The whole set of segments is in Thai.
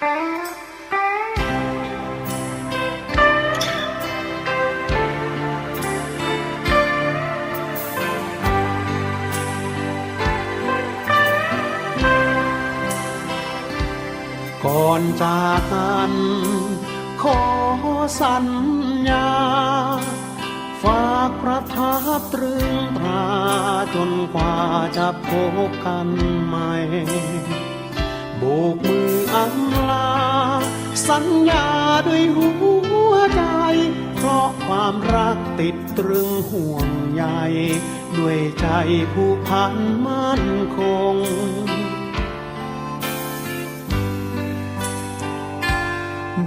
ก่อนจากกันขอสัญญา ฝากประทับตรึงตราจนกว่าจะพบกันใหม่ โบกมืออำลา สัญญาด้วยหัวใจ เพราะความรักติดตรึงห่วงใยด้วยใจผู้พันมั่นคง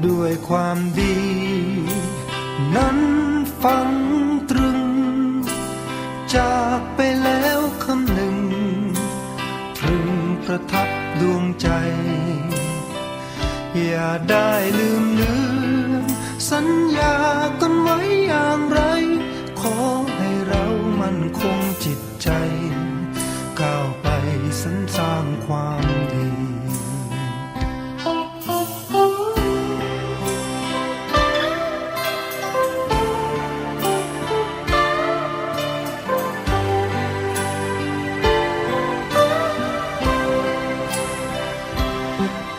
ด้วยความดี นั้นฝังตรึง จากไปแล้วคำหนึ่ง ตรึงประทับ ดวงใจ อย่าได้ลืมเลืมสัญญากันไว้อย่างไร ขอให้เรามันคงจิตใจ ก้าวไปสรรสร้างความดี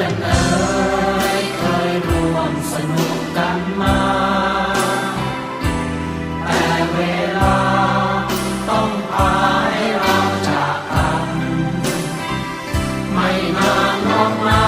พื่อนเอ๋ยเคยร่วมสนุกกันมา แต่เวลาต้องพาใเราจากกัน ไม่นานหรอกนะ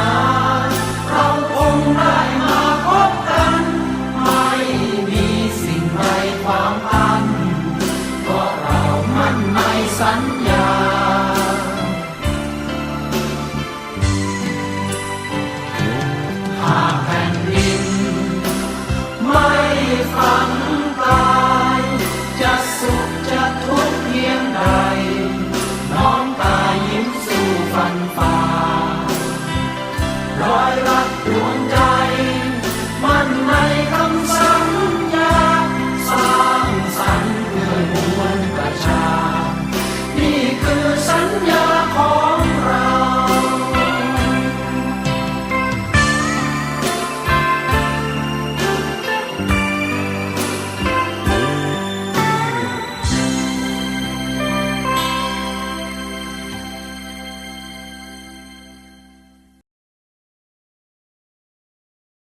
อยรักดวงใจ